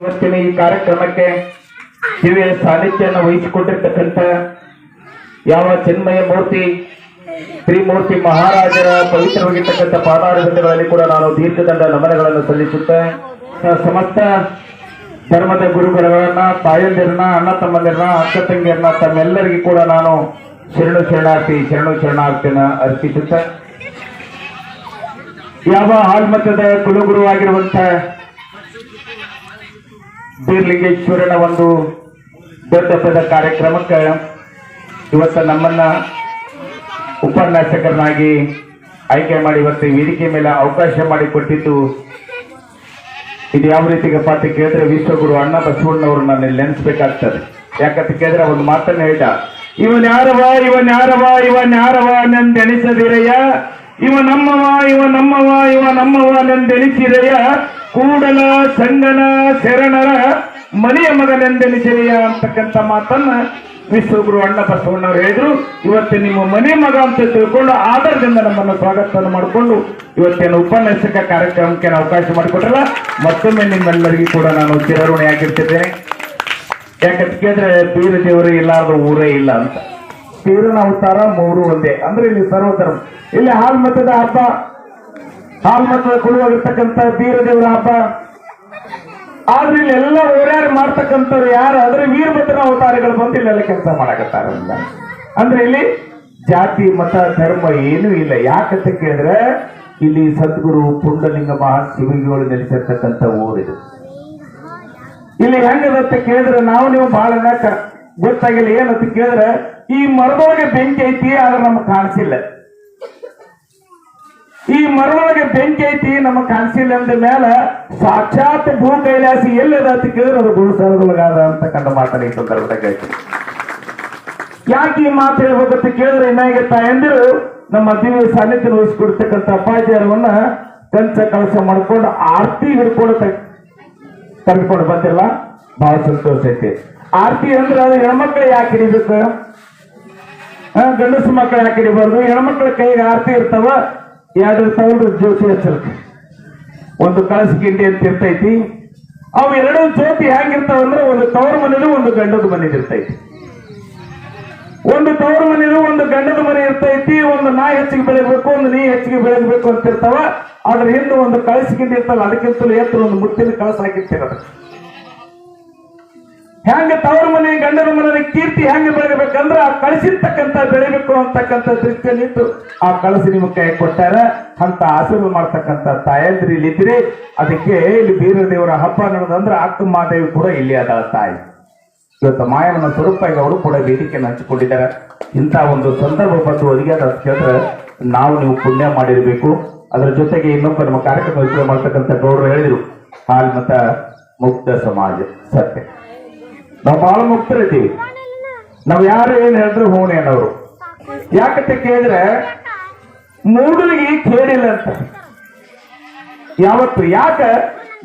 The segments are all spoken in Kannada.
ಇವತ್ತಿನ ಈ ಕಾರ್ಯಕ್ರಮಕ್ಕೆ ದಿವ್ಯ ಸಾನ್ನಿಧ್ಯವನ್ನು ವಹಿಸಿಕೊಂಡಿರ್ತಕ್ಕಂಥ ಯಾವ ಚಿನ್ಮಯ ಮೂರ್ತಿ ಶ್ರೀಮೂರ್ತಿ ಮಹಾರಾಜರ ಪವಿತ್ರವಾಗಿರ್ತಕ್ಕಂಥ ಪಾದಾರಗಳಲ್ಲಿ ಕೂಡ ನಾನು ದೀರ್ಘದಂಡ ನಮನಗಳನ್ನು ಸಲ್ಲಿಸುತ್ತೆ ಸಮಸ್ತ ಧರ್ಮದ ಗುರುಗಳನ್ನ, ತಾಯಂದಿರನ್ನ, ಅಣ್ಣ ತಮ್ಮಂದಿರನ್ನ, ಅಕ್ಕ ತಂಗಿಯರನ್ನ, ತಮ್ಮೆಲ್ಲರಿಗೂ ಕೂಡ ನಾನು ಶರಣು ಶರಣಾರ್ಥಿ, ಶರಣು ಶರಣಾರ್ಥಿನ ಅರ್ಪಿಸುತ್ತ. ಯಾವ ಹಾಲ್ಮತದ ಕುಲಗುರುವಾಗಿರುವಂತ ಬೀರ್ಲಿಂಗೇಶ್ವರನ ಒಂದು ದೊಡ್ಡ ಕಾರ್ಯಕ್ರಮಕ್ಕೆ ಇವತ್ತು ನಮ್ಮನ್ನ ಉಪನ್ಯಾಸಕರನ್ನಾಗಿ ಆಯ್ಕೆ ಮಾಡಿ ಇವತ್ತು ವೇದಿಕೆ ಮೇಲೆ ಅವಕಾಶ ಮಾಡಿಕೊಟ್ಟಿದ್ದು ಇದು ಯಾವ ರೀತಿಗಪ್ಪ ಪಾಠ ಕೇಳಿದ್ರೆ ವಿಶ್ವಗುರು ಅಣ್ಣ ಬಸವಣ್ಣವರು ನಾನು ನೆನೆಸ್ಬೇಕಾಗ್ತದೆ. ಯಾಕಂತ ಕೇಳಿದ್ರೆ ಒಂದು ಮಾತನ್ನ ಹೇಳ್ದ, ಇವನ್ ಯಾರವ ಇವನ್ ಯಾರವ ಇವನ್ ಯಾರವ ನಂದೆಣಿಸದಿರಯ್ಯ ಇವ ನಮ್ಮವ ಇವ ನಮ್ಮವ ಇವ ನಮ್ಮವ ನಂದೆಣಿಸಿರಯ್ಯ ಕೂಡಲ ಸಂಗನ ಶರಣರ ಮನೆಯ ಮಗನೆಂದೆನಿಸಿರಯ್ಯ ಅಂತಕ್ಕಂಥ ಮಾತನ್ನ ವಿಶ್ವಗುರು ಅಣ್ಣ ಬಸವಣ್ಣವ್ರು ಹೇಳಿದ್ರು, ಇವತ್ತು ನಿಮ್ಮ ಮನೆ ಮಗ ಅಂತ ತಿಳ್ಕೊಂಡು ಆಧಾರದಿಂದ ನಮ್ಮನ್ನು ಸ್ವಾಗತವನ್ನು ಮಾಡಿಕೊಂಡು ಇವತ್ತಿನ ಉಪನ್ಯಾಸಕ ಕಾರ್ಯಕ್ರಮಕ್ಕೆ ಅವಕಾಶ ಮಾಡಿಕೊಟ್ರಲ್ಲ, ಮತ್ತೊಮ್ಮೆ ನಿಮ್ಮೆಲ್ಲರಿಗೂ ಕೂಡ ನಾನು ಚಿರಋಣಿಯಾಗಿರ್ತಿದ್ದೇನೆ ಯಾಕಂತ ಕೇಳಿದ್ರೆ ಬೀರ ದೇವರು ಇಲ್ಲಾರ್ದ ಊರೇ ಇಲ್ಲ ಅಂತ. ತೀರನ ಅವತಾರ ಮೂರು ಒಂದೇ, ಅಂದ್ರೆ ಇಲ್ಲಿ ಸರ್ವಧರ್ಮ. ಇಲ್ಲಿ ಹಾಲ್ಮತದ ಹಬ್ಬ ಹಾಲ್ಮತದ ಕುಳುವಾಗಿರ್ತಕ್ಕಂಥ ಬೀರ ದೇವರ ಹಬ್ಬ ಆದ್ರೆ ಇಲ್ಲಿ ಎಲ್ಲ ಓಡಾಡಿ ಮಾಡ್ತಕ್ಕಂಥವ್ರು ಯಾರು? ಅಂದ್ರೆ ವೀರಭದ್ರ ಅವತಾರಗಳು ಬಂದು ಇಲ್ಲೆಲ್ಲ ಕೆಲಸ ಮಾಡಕತ್ತಾರ. ಅಂದ್ರೆ ಇಲ್ಲಿ ಜಾತಿ, ಮತ, ಧರ್ಮ ಏನೂ ಇಲ್ಲ. ಯಾಕಂತ ಕೇಳಿದ್ರೆ ಇಲ್ಲಿ ಸದ್ಗುರು ಪುಂಡಲಿಂಗ ಮಹಾಶಿವಗಿಗಳು ನೆಲೆಸಿರ್ತಕ್ಕಂಥ ಊರಿದು. ಇಲ್ಲಿ ಹೆಂಗದಂತ ಕೇಳಿದ್ರೆ ನಾವು ನೀವು ಬಹಳ ಗೊತ್ತಾಗಿಲ್ಲ ಏನಂತ ಕೇಳಿದ್ರೆ ಈ ಮರದೊಳಗೆ ಬೆಂಕಿ ಐತಿ, ಆದ್ರೆ ನಮ್ಗೆ ಕಾಣಿಸಿಲ್ಲ. ಈ ಮರೊಳಗೆ ಬೆಂಕಿ ಐತಿ, ನಮ್ಮ ಕಾಣಿಸಿಲ್ಲ ಅಂದ ಮೇಲೆ ಸಾಕ್ಷಾತ್ ಭೂ ಕೈಲಾಸಿ ಎಲ್ಲದ ಅಂತ ಕೇಳಿದ್ರೆ ಅದು ಗುರುಸರದೊಳಗಾದ ಅಂತ ಕಂಡ ಮಾತನ ಈ ಸಂದರ್ಭದಾಗ. ಯಾಕೆ ಈ ಮಾತು ಹೇಳ್ಬೇಕಂತ ಕೇಳಿದ್ರೆ ಏನಾಗಿ ತಾಯಂದಿರು ನಮ್ಮ ದಿವ್ಯ ಸಾನ್ನಿಧ್ಯ ವಹಿಸಿಕೊಡ್ತಕ್ಕಂಥ ಅಪಾಯಜಾರವನ್ನ ಕಂಚ ಕಳಸ ಮಾಡ್ಕೊಂಡು ಆರ್ತಿ ಹಿಡ್ಕೊಂಡು ಕರ್ಕೊಂಡು ಬಂದಿಲ್ಲ ಬಹಳ ಸಂತೋಷ ಐತಿ. ಆರ್ತಿ ಅಂದ್ರೆ ಅದು ಹೆಣ್ಮಕ್ಳು ಯಾಕೆ ಹಿಡಿಬೇಕು? ಗಂಡಸು ಮಕ್ಕಳು ಯಾಕೆ ಹಿಡಿಬಾರ್ದು? ಹೆಣ್ಮಕ್ಳ ಕೈಗೆ ಆರ್ತಿ ಇರ್ತಾವ ಎರಡು ಇರ್ತಾವಲ್ರಿ ಜ್ಯೋತಿ ಹಚ್ಚಲಕ್ಕೆ ಒಂದು ಕಳಸ ಗಿಂಡಿ ಅಂತ ಇರ್ತೈತಿ. ಅವು ಎರಡು ಜ್ಯೋತಿ ಹೇಗಿರ್ತಾವ ಅಂದ್ರೆ ಒಂದು ತವರ ಮನೇಲಿ ಒಂದು ಗಂಡದ ಮನೆ ಇರ್ತೈತಿ. ಒಂದು ತವರು ಮನೇಲಿ ಒಂದು ಗಂಡದ ಮನೆ ಇರ್ತೈತಿ. ಒಂದು ನಾಯಿ ಹೆಚ್ಚಿಗೆ ಬೆಳಿಬೇಕು ಒಂದು ನೀ ಹೆಚ್ಚಿಗೆ ಬೆಳೆಯಬೇಕು ಅಂತ ಇರ್ತಾವ ಅದ್ರ ಹಿಂದೆ ಒಂದು ಕಳಸಿಗಿಂತ ಇರ್ತಲ್ಲ, ಅದಕ್ಕಿಂತಲೂ ಎತ್ತರ ಒಂದು ಮುಟ್ಟಿನ ಕಳಸ ಹಾಕಿರ್ತಿರೋದು ಹೆಂಗ ತವರು ಮನೆ, ಗಂಡನ ಮನೆ ಕೀರ್ತಿ ಹೆಂಗ ಬೆಳಗಬೇಕಂದ್ರ ಆ ಕಳಿಸಿರ್ತಕ್ಕಂಥ ಬೆಳಿಬೇಕು ಅಂತಕ್ಕಂಥ ದೃಷ್ಟಿಯಲ್ಲಿದ್ದು ಆ ಕಳಸಿ ನಿಮ್ಮ ಕೈ ಕೊಟ್ಟಾರ, ಅಂತ ಆಶೀರ್ವಾದ ಮಾಡ್ತಕ್ಕಂಥ ತಾಯಂದ್ರಿ ಇಲ್ಲಿದ್ರಿ ಅದಕ್ಕೆ ಇಲ್ಲಿ ಬೀರ ದೇವರ ಹಬ್ಬ ನಡೆದಂದ್ರೆ ಅಕ್ಕ ಮಾದೇವಿ ಕೂಡ ಇಲ್ಲಿ ಅದಾಳ ತಾಯಿ. ಇವತ್ತು ಮಾಯನ ಸ್ವರೂಪ ಈಗ ಅವರು ಕೂಡ ವೇದಿಕೆಯನ್ನು ಹಂಚಿಕೊಂಡಿದ್ದಾರೆ. ಇಂಥ ಒಂದು ಸಂದರ್ಭ ಬಂದು ಒದಗಿ ಅಂತ ಕೇಳಿದ್ರೆ ನಾವು ನೀವು ಪುಣ್ಯ ಮಾಡಿರಬೇಕು. ಅದರ ಜೊತೆಗೆ ಇನ್ನೊಬ್ಬ ನಮ್ಮ ಕಾರ್ಯಕ್ರಮ ವಿಚಾರ ಮಾಡ್ತಕ್ಕಂಥ ಗೌರವ ಹೇಳಿದ್ರು, ಹಾಲ್ ಮತ ಮುಕ್ತ ಸಮಾಜ, ಸತ್ಯ. ನಾವು ಬಹಳ ಮುಕ್ತರಿದ್ದೀವಿ ನಾವು ಯಾರು ಏನ್ ಹೇಳಿದ್ರು ಹೂಣೆ ಅನ್ನೋರು. ಯಾಕಂತ ಕೇಳಿದ್ರೆ, ಮೂಡಲಿಗೆ ಕೇಳಿಲ್ಲ ಅಂತ. ಯಾವತ್ತು, ಯಾಕ?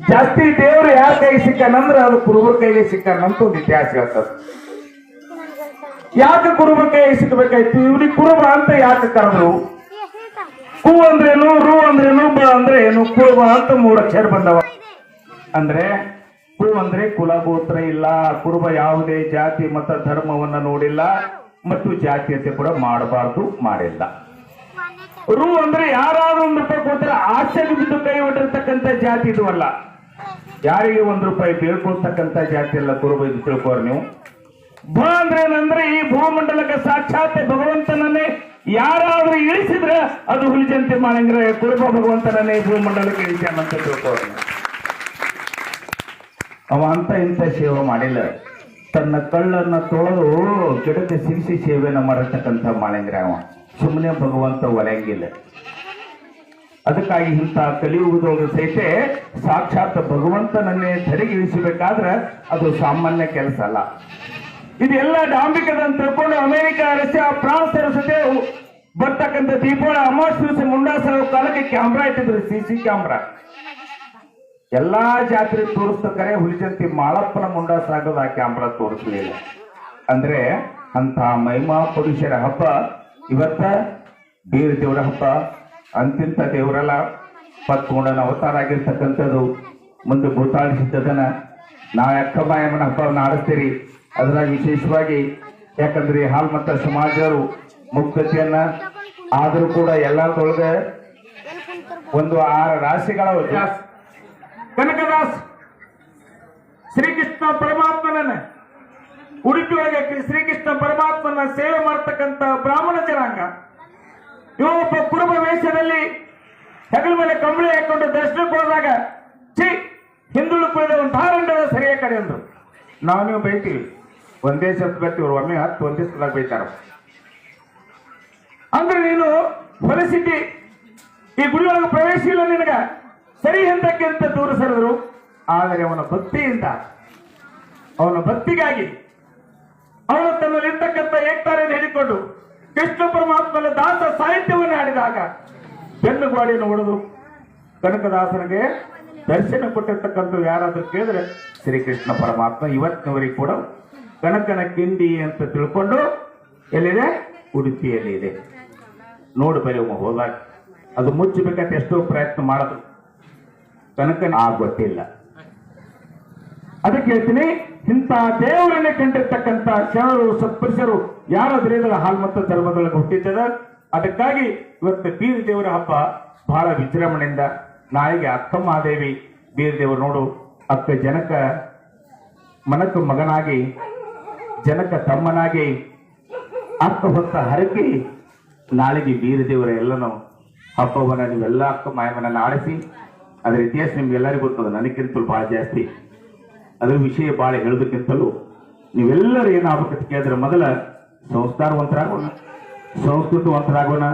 ಜಾಸ್ತಿ ದೇವ್ರು ಯಾರ ಕೈಗೆ ಸಿಕ್ಕನಂದ್ರ ಅದು ಕುರುಬರ ಕೈಗೆ ಸಿಕ್ಕನಂತ ಒಂದು ಇತಿಹಾಸ ಹೇಳ್ತದ ಯಾಕೆ ಕುರುಬರ ಕೈಗೆ ಸಿಕ್ಕಬೇಕಾಯ್ತು ಇವ್ರಿಗೆ ಕುರುಬ ಅಂತ ಯಾಕೆ ಕರೆದ್ರು? ಕು ಅಂದ್ರೇನು, ರು ಅಂದ್ರೇನು, ಬ ಅಂದ್ರೆ ಏನು ಕುರುಬ ಅಂತ ಮೂರು ಅಕ್ಷರ ಬಂದವ. ಅಂದ್ರೆ ಕು ಅಂದ್ರೆ ಕುಲಗೋತ್ರ ಇಲ್ಲ, ಕುರುಬ ಯಾವುದೇ ಜಾತಿ ಮತ ಧರ್ಮವನ್ನ ನೋಡಿಲ್ಲ ಮತ್ತು ಜಾತೀಯತೆ ಕೂಡ ಮಾಡಬಾರ್ದು, ಮಾಡಿಲ್ಲ. ರು ಅಂದ್ರೆ ಯಾರಾದ್ರೂ ಒಂದು ರೂಪಾಯಿ ಕೊಡ್ತಾರೆ ಆಶ್ಚರ್ಯ ಬಿದ್ದು ಕೈ ಹೊಟ್ಟಿರ್ತಕ್ಕಂಥ ಜಾತಿ ಇದು ಅಲ್ಲ. ಯಾರಿಗೆ ಒಂದು ರೂಪಾಯಿ ಬೀಳ್ಕೊಳ್ತಕ್ಕಂಥ ಜಾತಿ ಅಲ್ಲ ಕುರುಬ ಇದು ತಿಳ್ಕೋರು ನೀವು. ಭ ಅಂದ್ರೆ ಏನಂದ್ರೆ ಈ ಭೂಮಂಡಲಕ್ಕೆ ಸಾಕ್ಷಾತ್ ಭಗವಂತನನ್ನೇ ಯಾರಾದ್ರೂ ಇಳಿಸಿದ್ರೆ ಅದು ಹುಲಿಜಂತಿ ಮಾಡಂಗ್ರೆ ಕುರುಬ ಭಗವಂತನನ್ನೇ ಭೂಮಂಡಲಕ್ಕೆ ಇಳಿಸ್ಯಾನಂತ ತಿಳ್ಕೋರು ಅವ ಅಂತ ಇಂಥ ಸೇವೆ ಮಾಡಿಲ್ಲ. ತನ್ನ ಕಳ್ಳನ್ನ ತೊಳೆದು ಗಿಡಕ್ಕೆ ಸಿರಿಸಿ ಸೇವೆನ ಮಾಡಿರ್ತಕ್ಕಂಥ ಮಾಳಿಂಗ್ರ ಅವ. ಸುಮ್ಮನೆ ಭಗವಂತ ಒಲೆಯಂಗಿಲ್ಲ. ಅದಕ್ಕಾಗಿ ಇಂಥ ಕಲಿಯುವುದೊಳಗೆ ಸಹಿತ ಸಾಕ್ಷಾತ್ ಭಗವಂತನನ್ನೇ ಧರೆಗಿಳಿಸಬೇಕಾದ್ರೆ ಅದು ಸಾಮಾನ್ಯ ಕೆಲಸ ಅಲ್ಲ. ಇದೆಲ್ಲ ಡಾಂಬಿಕದಂತ ತಿಳ್ಕೊಂಡು ಅಮೆರಿಕ, ರಷ್ಯಾ, ಫ್ರಾನ್ಸ್ ಸತೆ ಬರ್ತಕ್ಕಂಥ ದೀಪಾವಳಿ ಅಮಾವಾಸ್ಯ ಮುಂಡಾಸ ಕಾಲಕ್ಕೆ ಕ್ಯಾಮ್ರಾ ಇಟ್ಟಿದ್ರು, ಸಿ ಸಿ ಕ್ಯಾಮ್ರಾ. ಎಲ್ಲಾ ಜಾತ್ರೆ ತೋರಿಸ್ತಕ್ಕರೆ ಹುಲಿಜಂತಿ ಮಾಳಪ್ಪನ ಮುಂಡ ಸಾಗದ ಕ್ಯಾಮ್ರಾ ತೋರಿಸ್ಲಿಲ್ಲ. ಅಂದ್ರೆ ಅಂತ ಮಹಿಮಾ ಪುರುಷರ ಹಬ್ಬ. ಇವತ್ತ ಬೀರ ದೇವರ ಹಬ್ಬ, ಅಂತಿಂತ ದೇವರೆಲ್ಲ ಪತ್ಕೊಂಡನ ಅವತಾರ ಆಗಿರ್ತಕ್ಕಂಥದ್ದು. ಮುಂದೆ ಭೂತಾಳಿಸಿದ್ದದನ್ನ ನಾವು ಅಕ್ಕಮಾಯಮ್ಮನ ಹಬ್ಬವನ್ನು ಆಡಿಸ್ತೀರಿ. ಅದ್ರಾಗ ವಿಶೇಷವಾಗಿ ಯಾಕಂದ್ರೆ ಹಾಲ್ಮತ್ತ ಸಮಾಜರು ಮುಕ್ತತೆಯನ್ನ ಆದರೂ ಕೂಡ ಎಲ್ಲರದೊಳಗೆ ಒಂದು ಆರು ರಾಶಿಗಳ ಕನಕದಾಸ್, ಶ್ರೀಕೃಷ್ಣ ಪರಮಾತ್ಮನನ್ನ ಉಡುಪಿಯೊಳಗೆ ಶ್ರೀಕೃಷ್ಣ ಪರಮಾತ್ಮನ ಸೇವೆ ಮಾಡತಕ್ಕಂತ ಬ್ರಾಹ್ಮಣ ಜನಾಂಗ. ಇವೊಬ್ಬ ಕುರುಬ ವೇಷದಲ್ಲಿ ಹೆಗಲ ಮೇಲೆ ಕಂಬಳಿ ಹಾಕೊಂಡು ದರ್ಶನಕ್ಕೆ ಹೋದಾಗ, ಛೀ ಹಿಂದುಳು ಕುಳಿದ ಒಂದು ಧಾರಂಡದ ಸರಿಯ ಕಡೆ ಅಂದ್ರು. ನಾವು ನೀವು ಬೈತೀವಿ. ಒಂದೇ ಶಬ್ದ ಬರ್ತೀವಿ ಒಮ್ಮೆ ಹತ್ತು ಒಂದೇ ಸಲ ಬೈತಾರ. ಅಂದ್ರೆ ನೀನು ಹೊಲಸಿದ್ದಿ, ಈ ಗುಡಿಯೊಳಗೆ ಪ್ರವೇಶ ಇಲ್ಲ ನಿನಗ. ಸರಿ ಹಿಂದಕ್ಕೆ ಅಂತ ದೂರ ಸರಿದ್ರು? ಆದರೆ ಅವನ ಭಕ್ತಿಯಿಂದ, ಅವನ ಭಕ್ತಿಗಾಗಿ ಅವನು ತನ್ನಲ್ಲಿರ್ತಕ್ಕಂಥ ಏಕ್ತಾರೆಯನ್ನು ಹೇಳಿಕೊಂಡು ಕೃಷ್ಣ ಪರಮಾತ್ಮನ ದಾಸ ಸಾಹಿತ್ಯವನ್ನು ಹಾಡಿದಾಗ ಬೆನ್ನು ಗೋಡೆಯನ್ನು ಹೊಡೆದು ಕನಕದಾಸನಿಗೆ ದರ್ಶನ ಕೊಟ್ಟಿರ್ತಕ್ಕಂಥ ಯಾರಾದರೂ ಕೇಳಿದ್ರೆ ಶ್ರೀಕೃಷ್ಣ ಪರಮಾತ್ಮ ಇವತ್ತಿನವರೆಗೆ ಕೂಡ ಕನಕನ ಕಿಂಡಿ ಅಂತ ತಿಳ್ಕೊಂಡು ಎಲ್ಲಿದೆ? ಉಡುಪಿಯಲ್ಲಿ ಇದೆ ನೋಡು ಬರೀ ಹೋದಾಗ ಅದು ಮುಚ್ಚಬೇಕಂತ ಎಷ್ಟೋ ಪ್ರಯತ್ನ ಮಾಡಿದ್ರು ಕನಕನ ಆ ಗೊತ್ತಿಲ್ಲ ಅದಕ್ಕೆ ಹೇಳ್ತೀನಿ, ಇಂಥ ದೇವರನ್ನೇ ಕಂಡಿರ್ತಕ್ಕಂಥ ಶರಣರು ಸತ್ಪುರುಷರು ಯಾರಾದ್ರಿಂದ ಹಾಲ್ಮತ್ತ ಧರ್ಮದೊಳಗೆ ಹುಟ್ಟಿದ್ದದ? ಅದಕ್ಕಾಗಿ ಇವತ್ತು ಬೀರ್ ದೇವರ ಹಬ್ಬ ಬಹಳ ವಿಜೃಂಭಣೆಯಿಂದ ನಾಳೆಗೆ ಅಕ್ಕಮಹಾದೇವಿ ಬೀರ್ ದೇವರು ನೋಡು, ಅಕ್ಕ ಜನಕ ಮನಕ ಮಗನಾಗಿ, ಜನಕ ತಮ್ಮನಾಗಿ, ಅಕ್ಕ ಹೊತ್ತ ಹರಕಿ ನಾಳೆಗೆ ಬೀರ ದೇವರ ಎಲ್ಲನೂ ಹಬ್ಬವನ್ನು ನೀವೆಲ್ಲ ಅಕ್ಕ ಮಾಯವನ್ನು ಆಡಿಸಿ ಅದ್ರ ಇತಿಹಾಸ ನಿಮ್ಗೆಲ್ಲರಿಗೂ ಗೊತ್ತದ ನನಗಿಂತಲೂ ಭಾಳ ಜಾಸ್ತಿ. ಅದ್ರ ವಿಷಯ ಭಾಳ ಹೇಳೋದಕ್ಕಿಂತಲೂ ನೀವೆಲ್ಲರೂ ಏನಾಗಬೇಕಂತ ಕೇಳಿದ್ರೆ ಮೊದಲ ಸಂಸ್ಕಾರವಂತರಾಗೋಣ, ಸಂಸ್ಕೃತವಂತರಾಗೋಣ.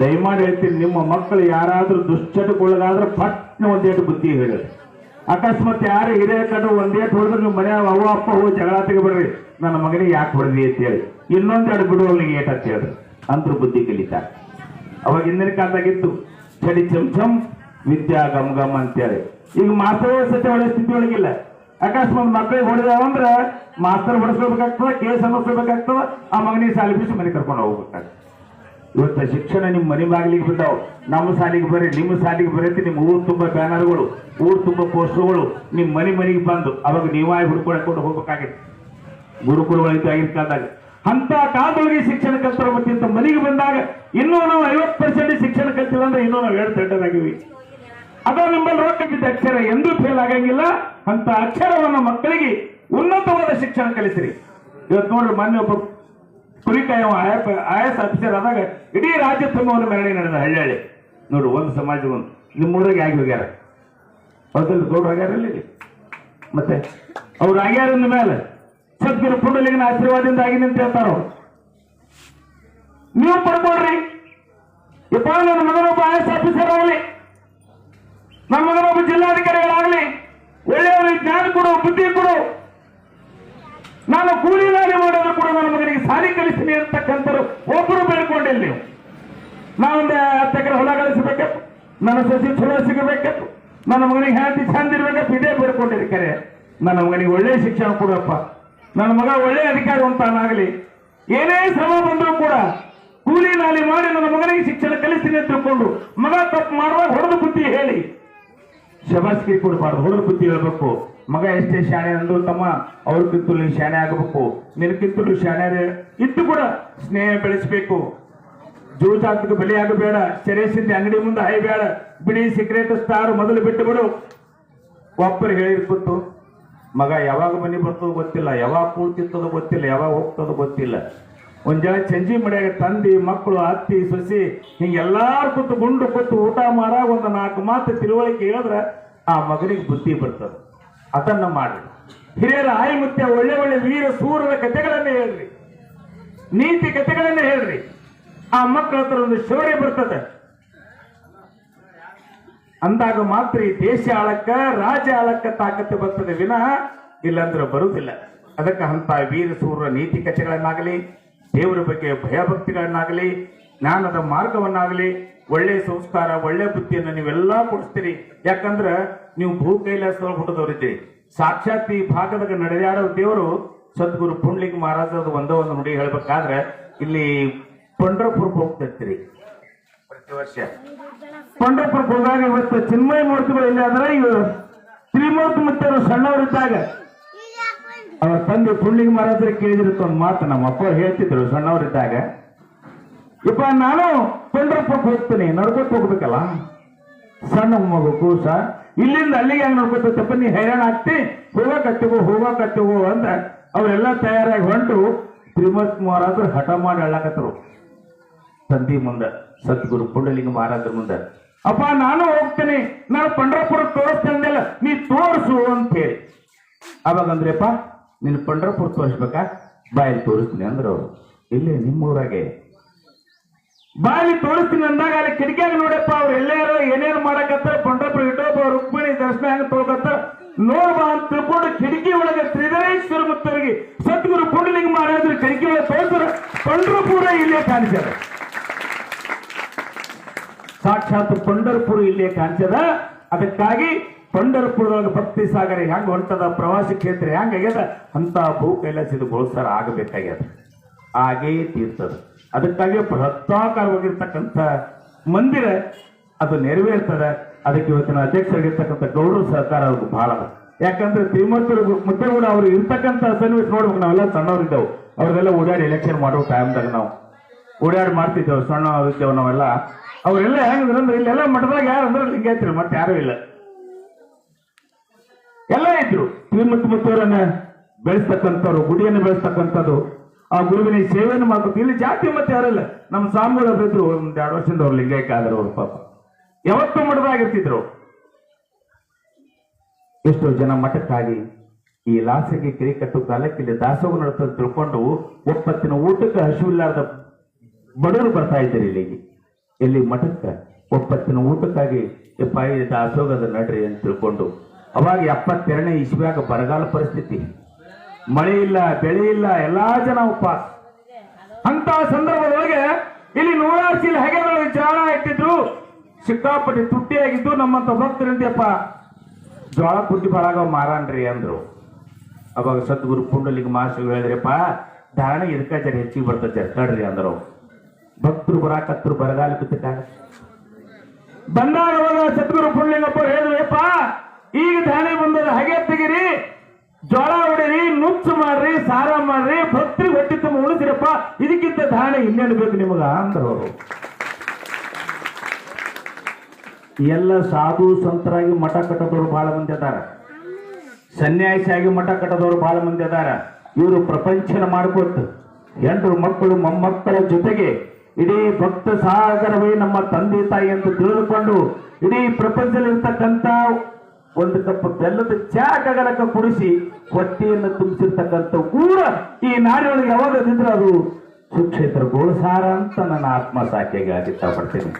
ದಯಮಾಡಿ ಹೇಳ್ತೀನಿ, ನಿಮ್ಮ ಮಕ್ಕಳು ಯಾರಾದ್ರೂ ದುಶ್ಚಟಗೊಳಗಾದ್ರೆ ಪಟ್ನ ಒಂದೇಟು ಬುದ್ಧಿ ಹೇಳಿ ಅಕಸ್ಮಾತ್ ಯಾರು ಹಿರಿಯ ಕಂಡು ಒಂದೇಟು ಹೊಡೆದ್ರೆ ನಿಮ್ಮ ಮನೆ ಅವ್ವ, ಅಪ್ಪ ಹೋಗಿ ಜಗಳ ತೆಗಿಬಿಡ್ರಿ ನನ್ನ ಮಗನಿಗೆ ಯಾಕೆ ಹೊಡೆದಿ ಅಂತ ಹೇಳಿ. ಇನ್ನೊಂದೆರಡು ಬಿಡುವಲ್ಲಿಗೆ ಏಟ್ ಅಂತ ಹೇಳಿದ್ರು ಬುದ್ಧಿ ಕಲಿತಾರೆ ಅವಾಗ ಹಿಂದಿನ ಕಾಲದಾಗಿತ್ತು ಚಡಿ ಚಮ್ ಚಮ್. ವಿದ್ಯಾ ಗಮ್ ಗಮ್ ಅಂತೇಳಿ. ಈಗ ಮಾಸ್ತರ್ ಸತ್ಯ ಒಳ್ಳೆ ಸ್ಥಿತಿ ಒಳಗಿಲ್ಲ. ಅಕಸ್ಮಾತ್ ಮಕ್ಕಳಿಗೆ ಹೊಡೆದಾವಂದ್ರ ಮಾಸ್ತರ್ ಹೊಡೆಸ್ಕೋಬೇಕಾಗ್ತದ, ಕೇಸ್ ಅನ್ನಿಸ್ಬೇಕಾಗ್ತದ ಆ ಮಗನಿಗೆ ಸಾಲಿ ಬಿಸಿ ಮನೆ ಕರ್ಕೊಂಡು ಹೋಗ್ಬೇಕಾಗ್ತದೆ. ಇವತ್ತ ಶಿಕ್ಷಣ ನಿಮ್ಮ ಮನೆ ಬಾಗಿಲಿಗೆ ಬಿದ್ದಾವ್. ನಮ್ಮ ಸಾಲಿಗೆ ಬರ್ರಿ ನಿಮ್ಮ ಸಾಲಿಗೆ ಬರತ್ತೆ ನಿಮ್ಮ ಊರ್ ತುಂಬಾ ಬ್ಯಾನರ್ಗಳು, ಊರ್ ತುಂಬ ಪೋಸ್ಟರ್ಗಳು ನಿಮ್ಮ ಮನೆ ಮನೆಗೆ ಬಂದು ಅವಾಗ ನೀವಾಯಿ ಹುಡ್ಕೊಳಕೊಂಡು ಹೋಗ್ಬೇಕಾಗಿತ್ತು ಗುರುಕುಲಗಳು ಆಗಿನ ಕಾಲದಾಗ ಅಂತ ಕಾಲದೊಳಗೆ ಶಿಕ್ಷಣ ಕಲ್ತರ ಮನೆಗೆ ಬಂದಾಗ ಇನ್ನೂ ನಾವು ಐವತ್ತು ಪರ್ಸೆಂಟ್ ಶಿಕ್ಷಣ ಕಲ್ತಿಲ್ಲ ಅಂದ್ರೆ ಇನ್ನೂ ನಾವು ಎರಡು ದೊಡ್ಡದಾಗಿವಿ ಅದ ನಿಮ್ಮಲ್ಲಿ ರೊಟ್ಟಿ ಬಿದ್ದ ಅಕ್ಷರ ಎಂದೂ ಫೇಲ್ ಆಗಂಗಿಲ್ಲ. ಅಂತ ಅಕ್ಷರವನ್ನು ಮಕ್ಕಳಿಗೆ ಉನ್ನತವಾದ ಶಿಕ್ಷಣ ಕಲಿಸಿರಿ. ಇವತ್ತು ನೋಡ್ರಿ ಮೊನ್ನೆ ಒಬ್ಬ ಕುರಿಕಾಯ ಐ ಎಸ್ ಆಫೀಸರ್ ಆದಾಗ ಇಡೀ ರಾಜ್ಯ ತುಂಬವನ್ನು ಮೆರವಣಿಗೆ ನಡೆದ ಹಳ್ಳಿ ನೋಡು, ಒಂದು ಸಮಾಜ ಒಂದು. ನಿಮ್ಮೂರಿಗೆ ಆಗಿ ಹೋಗ್ಯಾರ. ಅದ್ರಲ್ಲಿ ಗೌಡ್ರು ಆಗ್ಯಾರ ಇಲ್ಲಿ ಮತ್ತೆ? ಅವ್ರು ಆಗ್ಯಾರ ಅಂದ ಮೇಲೆ ಸದ್ಗುರು ಪುಂಡಲಿಂಗನ ಆಶೀರ್ವಾದದಿಂದ ಆಗಿದೆ ಅಂತ ಹೇಳ್ತಾರ. ನೀವು ಪಡ್ಕೊಳ್ರಿ. ಯಪ್ಪ, ನನ್ನ ಮಗನೊಬ್ಬ ಐ ಎಸ್ ಆಫೀಸರ್ ಆಗಲಿ. ನಮ್ಮ ಮಗನೊಬ್ಬ ಜಿಲ್ಲಾಧಿಕಾರಿಗಳಾಗಲಿ ಒಳ್ಳೆಯ ಜ್ಞಾನ ಕೊಡು, ಬುದ್ಧಿ ಕೊಡು. ನಾನು ಕೂಲಿ ನಾಲಿ ಮಾಡೋದು ಕೂಡ ನನ್ನ ಮಗನಿಗೆ ಸಾಲಿ ಕಲಿಸ್ತೀನಿ ಅಂತಕ್ಕಂಥವ್ರು ಒಬ್ಬರು ಬೆಳ್ಕೊಂಡಿಲ್ಲ ನೀವು. ನಾವೊಂದು ಹತ್ತು ಎಕರೆ ಹೊಲ ಗಳಿಸಬೇಕಪ್ಪ ನನ್ನ ಸಸಿ ಚಲೋ ಸಿಗಬೇಕಪ್ಪ. ನನ್ನ ಮಗನಿಗೆ ಹ್ಯಾಂತಿ ಚಂದ ಇರ್ಬೇಕಪ್ಪ. ಇದೇ ಬೇಡ್ಕೊಂಡಿದ್ದೆ ಕರೆ. ನನ್ನ ಮಗನಿಗೆ ಒಳ್ಳೆ ಶಿಕ್ಷಣ ಕೊಡಪ್ಪ. ನನ್ನ ಮಗ ಒಳ್ಳೆ ಅಧಿಕಾರವಂತನಾಗಲಿ. ಏನೇ ಶ್ರಮ ಬಂದರೂ ಕೂಡ ಕೂಲಿ ನಾಲಿ ಮಾಡಿ ನನ್ನ ಮಗನಿಗೆ ಶಿಕ್ಷಣ ಕಲಿಸ್ತೀನಿ ಅಂತ ತಿಳ್ಕೊಂಡು ಮಗ ತಪ್ಪು ಮಾಡುವಾಗ ಹೊಡೆದು ಬುದ್ಧಿ ಹೇಳಿ. ಶಬಾಸ್ಕಿ ಕೊಡಬಾರ್ದು ಹುಡುಗ ಬುದ್ಧಿ ಹೇಳ್ಬೇಕು. ಮಗ ಎಷ್ಟೇ ಶಾಣೆ ಅಂದ್ರು ತಮ್ಮ ಅವ್ರಿಗಿಂತಲೂ ನೀನು ಶಾಣೆ ಆಗಬೇಕು. ನಿನಗಿಂತಲೂ ಶಾಣೆ ಇದ್ದು ಕೂಡ ಸ್ನೇಹ ಬೆಳೆಸಬೇಕು. ಜೂಜಾತಕ್ಕೆ ಬಲಿಯಾಗಬೇಡ ಚರೇಸಿದ್ದೆ ಅಂಗಡಿ ಮುಂದೆ ಹೈಬೇಡ ಬಿಡಿ ಸಿಗರೇಟ್ ಸ್ಟಾರ್ ಮೊದಲು ಬಿಟ್ಟು ಬಿಡು. ಒಬ್ಬರು ಹೇಳಿರ್ಬಿಟ್ಟು ಮಗ ಯಾವಾಗ ಮನೆ ಬರ್ತದೋ ಗೊತ್ತಿಲ್ಲ. ಯಾವಾಗ ಕೂಡ್ತಿರ್ತದೋ ಗೊತ್ತಿಲ್ಲ. ಯಾವಾಗ ಹೋಗ್ತದೋ ಗೊತ್ತಿಲ್ಲ. ಒಂದ್ ಜನ ಚಂಜಿ ಮಡ್ಯಾಗ ತಂದಿ ಮಕ್ಕಳು ಅತ್ತಿ, ಸೊಸಿ, ಹಿಂಗ ಎಲ್ಲಾರು ಕೂತು ಗುಂಡು ಕೂತು ಊಟ ಮಾಡಾಗ ಒಂದು ನಾಲ್ಕು ಮಾತು ತಿಳುವಳಿಕೆ ಹೇಳಿದ್ರೆ ಆ ಮಗನಿಗೆ ಬುದ್ಧಿ ಬರ್ತದೆ. ಅದನ್ನ ಮಾಡಿ ಹಿರಿಯರ ಆಯಿಮುತ್ಯ ಒಳ್ಳೆ ಒಳ್ಳೆ ವೀರ ಸೂರರ ಕಥೆಗಳನ್ನ ಹೇಳ್ರಿ. ನೀತಿ ಕಥೆಗಳನ್ನ ಹೇಳ್ರಿ. ಆ ಮಕ್ಕಳ ಹತ್ರ ಒಂದು ಶೌರ್ಯ ಬರ್ತದೆ. ಅಂದಾಗ ಮಾತ್ರ ಈ ದೇಶ ಆಳಕ್ಕ, ರಾಜ್ಯ ಆಳಕ್ಕ ತಾಕತ್ತು ಬರ್ತದೆ. ವಿನಃ ಇಲ್ಲಂದ್ರೆ ಬರುವುದಿಲ್ಲ ಅದಕ್ಕೆ ಅಂತ ವೀರ ಸೂರ್ಯ ನೀತಿ ಕಥೆಗಳನ್ನಾಗಲಿ ದೇವರ ಬಗ್ಗೆ ಭಯಭಕ್ತಿಗಳನ್ನಾಗಲಿ, ಜ್ಞಾನದ ಮಾರ್ಗವನ್ನಾಗಲಿ, ಒಳ್ಳೆ ಸಂಸ್ಕಾರ, ಒಳ್ಳೆ ಬುದ್ಧಿಯನ್ನು ನೀವೆಲ್ಲ ಕೊಡಿಸ್ತೀರಿ. ಯಾಕಂದ್ರೆ ನೀವು ಭೂ ಕೈಲಾಸದೊಳಗೆ ಹುಟ್ಟದವರಿದ್ದೀರಿ. ಸಾಕ್ಷಾತ್ ಈ ಭಾಗದಾಗ ನಡೆದಾಡೋ ದೇವರು ಸದ್ಗುರು ಪುಂಡ್ಲಿಂಗ ಮಹಾರಾಜದ ಒಂದೇ ಒಂದು ನುಡಿ ಹೇಳ್ಬೇಕಾದ್ರೆ, ಇಲ್ಲಿ ಪಂಡ್ರಪುರಕ್ಕೆ ಹೋಗ್ತಿರ್ತೀರಿ ಪ್ರತಿ ವರ್ಷ. ಪಂಡ್ರಪುರಕ್ಕೆ ಹೋದಾಗ ಇವತ್ತು ಚಿನ್ಮಯ ಮೂರ್ತಿಗಳು ಇಲ್ಲ ಅಂದ್ರೆ ಇವು ಶ್ರೀಮಂತ ಮುತ್ತರು ಸಣ್ಣವರಿದ್ದಾಗ ಅವ್ರ ತಂದೆ ಪುಂಡ್ಲಿಂಗ ಮಹಾರಾಜರ ಕೇಳಿದಿರುತ್ತ ಒಂದು ಮಾತು ನಮ್ಮ ಅಪ್ಪ ಹೇಳ್ತಿದ್ರು ಸಣ್ಣವರಿದ್ದಾಗ. ಇಪ್ಪ ನಾನು ಪಂಡ್ರಪುರಕ್ಕೆ ಹೋಗ್ತೀನಿ, ನಡ್ಕೊತ ಹೋಗ್ಬೇಕಲ್ಲ? ಸಣ್ಣ ಮಗು ಕೂಸ, ಇಲ್ಲಿಂದ ಅಲ್ಲಿಗೆ ಹೆಂಗ್ ನೋಡ್ಕೊತಪ್ಪ ನೀ ಹೈರಾಣ ಆಗ್ತಿ ಹೋಗಕತ್ತಿಗೋ ಹೋಗಕತ್ತಿಗೋ ಅಂತ ಅವರೆಲ್ಲ ತಯಾರಾಗಿ ಹೊಂಟು ಶ್ರೀಮತ್ ಮಹಾರಾಜರು ಹಠ ಮಾಡಿ ಹೇಳಕತ್ತರು. ತಂದಿ ಮುಂದೆ, ಸದ್ಗುರು ಪುಂಡಲಿಂಗ ಮಹಾರಾಜರ ಮುಂದೆ, ಅಪ್ಪ, ನಾನು ಹೋಗ್ತೀನಿ, ನಾನು ಪಂಡ್ರಪುರ ತೋರಿಸ್ತೇನೆ ನೀ ತೋರಿಸು ಅಂತ ಹೇಳಿ. ಅವಾಗ ಅಂದ್ರಪ್ಪ ನೀನು ಪಂಡ್ರಪುರ ತೋರಿಸ್ಬೇಕಾ? ಬಾಯಲ್ಲಿ ತೋರಿಸ್ತೀನಿ ಅಂದ್ರು ಅವರು. ಇಲ್ಲಿ ನಿಮ್ಮೂರಾಗೆ. ಬಾಯಲ್ಲಿ ತೋರಿಸ್ತೀನಿ ಅಂದಾಗ ಅಲ್ಲಿ ಕಿಟಕಿಯಾಗ ನೋಡಪ್ಪ, ಅವ್ರು ಎಲ್ಲಾರು ಏನೇನು ಮಾಡಕತ್ತಾರ? ಪಂಡ್ರಪುರ ಇಟ್ಟೋಪ ರುಕ್ಮಿಣಿ ದರ್ಶನ ಹೆಂಗ್ ತಗೋಕತ್ತಾರ? ನೋಡ್ಬಾ ಅಂತ ತಿಳ್ಕೊಂಡು ಕಿಟಕಿ ಒಳಗೆ ತ್ರಿಧರೇಶ್ವರ ಮುತ್ತರಿಗೆ ಸದ್ಗುರು ಪುಂಡಲಿಂಗ ಮಹಾರಾಜರು ಕಿಟಕಿ ಒಳಗೆ ತೋರಿಸ್ತಾರ ಪಂಡ್ರಪುರ ಇಲ್ಲೇ ಕಾಣಿಸ್ಯಾರ ಸಾಕ್ಷಾತ್ ಪಂಡರ್ಪುರ ಇಲ್ಲೇ ಕಾಣಿಸ್ಯದ. ಅದಕ್ಕಾಗಿ ಪಂಡರ್ಪುರದೊಳಗೆ ಭಕ್ತಿ ಸಾಗರ ಹೆಂಗ್ ಹೊಂಟದ? ಪ್ರವಾಸಿ ಕ್ಷೇತ್ರ ಹೆಂಗ್ ಆಗ್ಯದ? ಅಂತ ಭೂ ಕೈಲಾಸದ ಗೋಸ್ಕರ ಆಗಬೇಕಾಗ್ಯದ. ಹಾಗೇ ತೀರ್ತದ. ಅದಕ್ಕಾಗಿ ಬೃಹತ್ತಾಕಾರವಾಗಿರ್ತಕ್ಕಂಥ ಮಂದಿರ ಅದು ನೆರವೇರ್ತದೆ. ಅದಕ್ಕೆ ಇವತ್ತಿನ ಅಧ್ಯಕ್ಷರಾಗಿರ್ತಕ್ಕಂಥ ಗೌರವ ಸರ್ಕಾರ ಅವ್ರಿಗೆ ಬಹಳ. ಯಾಕಂದ್ರೆ ತ್ರಿಮೂರ್ತಿ ಮುದ್ದೇಗೌಡ ಅವರು ಇರ್ತಕ್ಕಂಥ ಸನ್ನಿವೇಶ ನೋಡ್ಬೇಕು ನಾವೆಲ್ಲ ಸಣ್ಣವರಿದ್ದೆವು. ಅವ್ರದೆಲ್ಲ ಓಡಾಡಿ ಎಲೆಕ್ಷನ್ ಮಾಡೋ ಟೈಮ್ದಾಗ ನಾವು ಓಡಾಡಿ ಮಾಡ್ತಿದ್ದೇವೆ. ಸಣ್ಣ ಇದ್ದೇವೆ ನಾವೆಲ್ಲ. ಅವರೆಲ್ಲ ಹೆಂಗಂದ್ರೆ ಇಲ್ಲೆಲ್ಲ ಮಠದಾಗ ಯಾರು ಅಂದ್ರೆ ಲಿಂಗಾಯತ್ರಿ, ಮತ್ತೆ ಯಾರು ಇಲ್ಲ. ಎಲ್ಲ ಇದ್ರು. ಶ್ರೀಮಂತ ಮುತ್ತವರನ್ನ ಬೆಳೆಸ್ತಕ್ಕಂಥವ್ರು, ಗುಡಿಯನ್ನು ಬೆಳೆಸ್ತಕ್ಕಂಥದ್ದು, ಆ ಗುರುವಿನ ಸೇವೆಯನ್ನು ಮಾಡ್ಬೇಕು ಇಲ್ಲಿ ಜಾತಿ ಮತ್ತೆ ಯಾರಲ್ಲ, ನಮ್ಮ ಸ್ವಾಮಿಗಳು ಬಿದ್ದರು ಒಂದ್ ಎರಡು ವರ್ಷದಿಂದ ಅವ್ರು ಲಿಂಗೈಕ ಆದ್ರು ಅವ್ರ ಪಾಪ. ಯಾವತ್ತೂ ಮಡದಾಗಿರ್ತಿದ್ರು. ಎಷ್ಟೋ ಜನ ಮಠಕ್ಕಾಗಿ ಈ ಲಾಸಿಗೆ ಕಿರಿ ಕಟ್ಟು ಕಾಲಕ್ಕೆ ಇಲ್ಲಿ ದಾಸೋಹ ನಡೆಸೋದು ತಿಳ್ಕೊಂಡು ಒಪ್ಪತ್ತಿನ ಊಟಕ್ಕೆ ಹಸಿವಿಲ್ಲಾರ್ದ ಬಡವರು ಬರ್ತಾ ಇದ್ದಾರೆ ಇಲ್ಲಿಗೆ. ಇಲ್ಲಿ ಮಠಕ್ಕೆ ಒಪ್ಪತ್ತಿನ ಊಟಕ್ಕಾಗಿ, ಎಪ್ಪ ದಾಸೋಗದ ನಡ್ರಿ ಅಂತ ತಿಳ್ಕೊಂಡು ಅವಾಗ ಎಪ್ಪತ್ತೆರಡನೇ ಇಸ್ವಿಯಾಗ ಬರಗಾಲ ಪರಿಸ್ಥಿತಿ. ಮಳೆ ಇಲ್ಲ, ಬೆಳೆ ಇಲ್ಲ, ಎಲ್ಲಾ ಜನ ಉಪವಾಸ. ಅಂತ ಸಂದರ್ಭದೊಳಗೆ ಇಲ್ಲಿ ನೂರಾರು ಚೀಲ ಹೆಗೆದೊಳಗೆ ಜಾಣ ಇಟ್ಟಿದ್ರು. ಸಿಕ್ಕಾಪಟ್ಟೆ ತುಟ್ಟಿಯಾಗಿದ್ದು ನಮ್ಮಂತ ಭಕ್ತರಿಂದಪ್ಪ ಜೋಳ ಬುದ್ಧಿ ಬಾಳಾಗ ಮಾರಾನ್ರಿ ಅಂದ್ರು. ಅವಾಗ ಸದ್ಗುರು ಪುಂಡಲಿಂಗ ಮಹಾಶಿವ ಹೇಳಿದ್ರಪ್ಪ, ಧಾರಣೆ ಇದಕ್ಕ ಜರ ಹೆಚ್ಚಿಗೆ ಬರ್ತದೆ ತಡ್ರಿ ಅಂದ್ರು. ಭಕ್ತರು ಬರಾಕತ್ರು ಬರಗಾಲ ಬಿದ್ದಕ್ಕಾಗ ಬಂದಾಗ ಸದ್ಗುರು ಪುಂಡಲಿಂಗಪ್ಪ ಹೇಳಿದ್ರಪ್ಪ ಈಗ ಧಾನೆ ಬಂದದ ಹಾಗೆ ತೆಗಿರಿ. ಜೋಳ ಹೊಡಿರಿ, ನುಚ್ಚು ಮಾಡ್ರಿ, ಸಾರ ಮಾಡ್ರಿ ಭಕ್ತಿ ಹೊಟ್ಟಿ ತುಂಬ ಉಳಿದಿರಪ್ಪ ಇದಕ್ಕಿಂತ ಧಾನೆ ಇನ್ನೇನು ಬೇಕು ನಿಮಗ? ಅಂದ್ರವರು ಎಲ್ಲ ಸಾಧು ಸಂತರಾಗಿ ಮಠ ಕಟ್ಟದವರು ಬಹಳ ಮಂದಿ ಅದಾರ. ಸನ್ಯಾಸಿಯಾಗಿ ಮಠ ಕಟ್ಟದವರು ಬಹಳ ಮಂದಿ ಅದಾರ. ಇವರು ಪ್ರಪಂಚನ ಮಾಡ್ಕೊತ ಎಂಟು ಮಕ್ಕಳು ಮೊಮ್ಮಕ್ಕಳ ಜೊತೆಗೆ ಇಡೀ ಭಕ್ತ ಸಾಗರವೇ ನಮ್ಮ ತಂದೆ ತಾಯಿ ಅಂತ ತಿಳಿದುಕೊಂಡು ಇಡೀ ಪ್ರಪಂಚದಲ್ಲಿರ್ತಕ್ಕಂಥ ಒಂದು ಕಪ್ ಬೆಲ್ಲದ ಚಾ ಕಗಲಕ ಕುಡಿಸಿ ಹೊಟ್ಟೆಯನ್ನು ತುಂಬಿಸಿರ್ತಕ್ಕಂಥ ಊರ ಈ ನಾಡಿನೊಳಗೆ ಯಾವಾಗ ಇದ್ರೆ ಅದು ಸುಕ್ಷೇತ್ರ ಗೋಳಸಾರ ಅಂತ ನನ್ನ ಆತ್ಮ ಸಾಕಿಗೆ ಪಡ್ತೀನಿ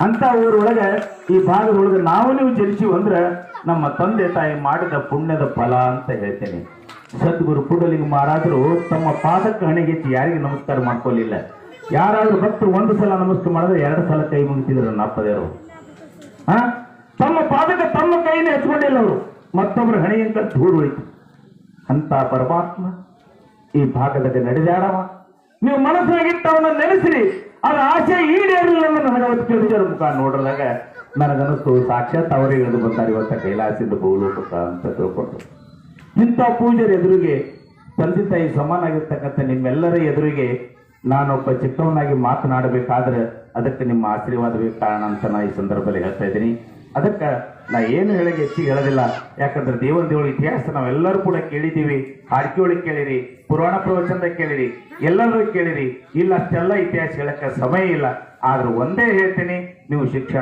ಅಂತ ಊರೊಳಗೆ ಈ ಭಾಗದೊಳಗೆ ನಾವು ನೀವು ಜನಿಸಿವಂದ್ರೆ ನಮ್ಮ ತಂದೆ ತಾಯಿ ಮಾಡಿದ ಪುಣ್ಯದ ಫಲ ಅಂತ ಹೇಳ್ತೇನೆ. ಸದ್ಗುರು ಪುಡಲಿಂಗ ಮಹಾರಾಜರು ತಮ್ಮ ಪಾದಕ್ಕೆ ಹಣೆಗೆಚ್ಚಿ ಯಾರಿಗೆ ನಮಸ್ಕಾರ ಮಾಡ್ಕೊಳ್ಳಿಲ್ಲ. ಯಾರಾದ್ರೂ ಭಕ್ತರು ಒಂದು ಸಲ ನಮಸ್ಕಾರ ಮಾಡಿದ್ರೆ ಎರಡು ಸಲ ಕೈ ಮುಗಿಸಿದ್ರು ನನ್ನ ಅಪ್ಪದೇವರು. ಹಾ? ತಮ್ಮ ಪಾದಕ ತಮ್ಮ ಕೈಯನ್ನು ಹಚ್ಕೊಂಡಿಲ್ಲ ಅವರು ಮತ್ತೊಬ್ಬರ ಹಣೆಯಿಂದ ಧೂಳು ಹೋಯ್ತು. ಅಂತ ಪರಮಾತ್ಮ ಈ ಭಾಗದಲ್ಲಿ ನಡೆದಾಡವ. ನೀವು ಮನಸ್ಸಿನಾಗಿಟ್ಟವನ್ನ ನೆನೆಸಿರಿ. ಅದ ಆಸೆ ಈಡೇರಲಿಲ್ಲ ನನಗೆ ಅವತ್ತು ತಿಳಿದರ ಮುಖ ನೋಡಿದಾಗ ನನಗನ್ನಿಸ್ತು, ಸಾಕ್ಷಾತ್ ಅವರೇ ಇಳಿದು ಬಂದಾರೆ. ಇವತ್ತ ಕೈಲಾಸದಿಂದ ಬಹುಲೋಕ ಅಂತ ತಿಳ್ಕೊಂಡು. ಇಂಥ ಪೂಜೆರ ಎದುರಿಗೆ, ತಂದೆ ತಾಯಿ ಸಮಾನಾಗಿರ್ತಕ್ಕಂಥ ನಿಮ್ಮೆಲ್ಲರ ಎದುರಿಗೆ ನಾನೊಬ್ಬ ಚಿಕ್ಕವನಾಗಿ ಮಾತನಾಡಬೇಕಾದ್ರೆ ಅದಕ್ಕೆ ನಿಮ್ಮ ಆಶೀರ್ವಾದವೇ ಕಾರಣ ಅಂತ ನಾನು ಈ ಸಂದರ್ಭದಲ್ಲಿ ಹೇಳ್ತಾ ಇದ್ದೀನಿ. ಅದಕ್ಕೆ ನಾ ಏನು ಹೇಳಕ್ಕೆ ಹೆಚ್ಚಿಗೆ ಹೇಳೋದಿಲ್ಲ. ಯಾಕಂದ್ರೆ ದೇವನ ದೇವಳ ಇತಿಹಾಸ ನಾವೆಲ್ಲರೂ ಕೂಡ ಕೇಳಿದ್ದೀವಿ. ಹಾಡ್ಕಿ ಒಳಗೆ ಕೇಳಿರಿ, ಪುರಾಣ ಪ್ರವಚನದ ಕೇಳಿರಿ, ಎಲ್ಲರೂ ಕೇಳಿರಿ. ಇಲ್ಲ, ಅಷ್ಟೆಲ್ಲ ಇತಿಹಾಸ ಹೇಳಕ್ಕೆ ಸಮಯ ಇಲ್ಲ. ಆದ್ರೆ ಒಂದೇ ಹೇಳ್ತೀನಿ, ನೀವು ಶಿಕ್ಷಣ